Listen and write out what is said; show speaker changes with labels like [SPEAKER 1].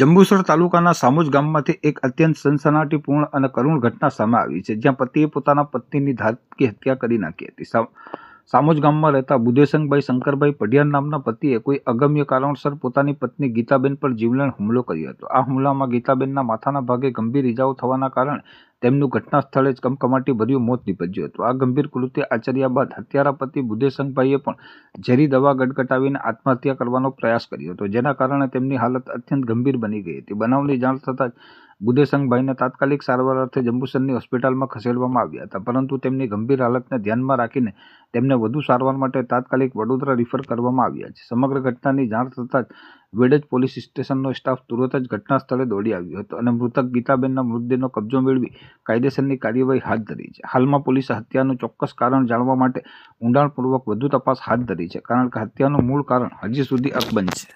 [SPEAKER 1] જંબુસર તાલુકાના સામુજ ગામમાંથી એક અત્યંત સનસનાટીપૂર્ણ અને કરુણ ઘટના સામે આવી છે, જ્યાં પતિએ પોતાના પત્નીની ધાતકી હત્યા કરી નાખી હતી. સામુજ ગામમાં રહેતા બુદેસંગભાઈ શંકરભાઈ પઢિયાર નામના પતિએ કોઈ અગમ્ય કારણસર પોતાની પત્ની ગીતાબેન પર જીવલેણ હુમલો કર્યો હતો. આ હુમલામાં ગીતાબેનના માથાના ભાગે ગંભીર ઇજાઓ થવાના કારણે તેમનું ઘટના સ્થળે જ કમકમાટી ભર્યું મોત નીપજ્યું હતું. આ ગંભીર કૃત્ય આચર્યા બાદ હત્યારા પતિ બુદ્ધેશંગભાઈએ પણ ઝેરી દવા ગટગટાવીને આત્મહત્યા કરવાનો પ્રયાસ કર્યો હતો, જેના કારણે તેમની હાલત અત્યંત ગંભીર બની ગઈ હતી. બનાવની જાણ થતાં જ બુદ્ધેશંગભાઈને તાત્કાલિક સારવાર અર્થે જંબુસરની હોસ્પિટલમાં ખસેડવામાં આવ્યા હતા, પરંતુ તેમની ગંભીર હાલતને ધ્યાનમાં રાખીને તેમને વધુ સારવાર માટે તાત્કાલિક વડોદરા રિફર કરવામાં આવ્યા છે. સમગ્ર ઘટનાની જાણ થતાં જ વેડજ પોલીસ સ્ટેશનનો સ્ટાફ તુરત જ ઘટના સ્થળે દોડી આવ્યો હતો અને મૃતક ગીતાબેનના મૃતદેહનો કબજો મેળવી કાયદેસરની કાર્યવાહી હાથ ધરી છે. હાલમાં પોલીસે હત્યાનું ચોક્કસ કારણ જાણવા માટે ઊંડાણપૂર્વક વધુ તપાસ હાથ ધરી છે, કારણ કે હત્યાનું મૂળ કારણ હજી સુધી અકબંધ છે.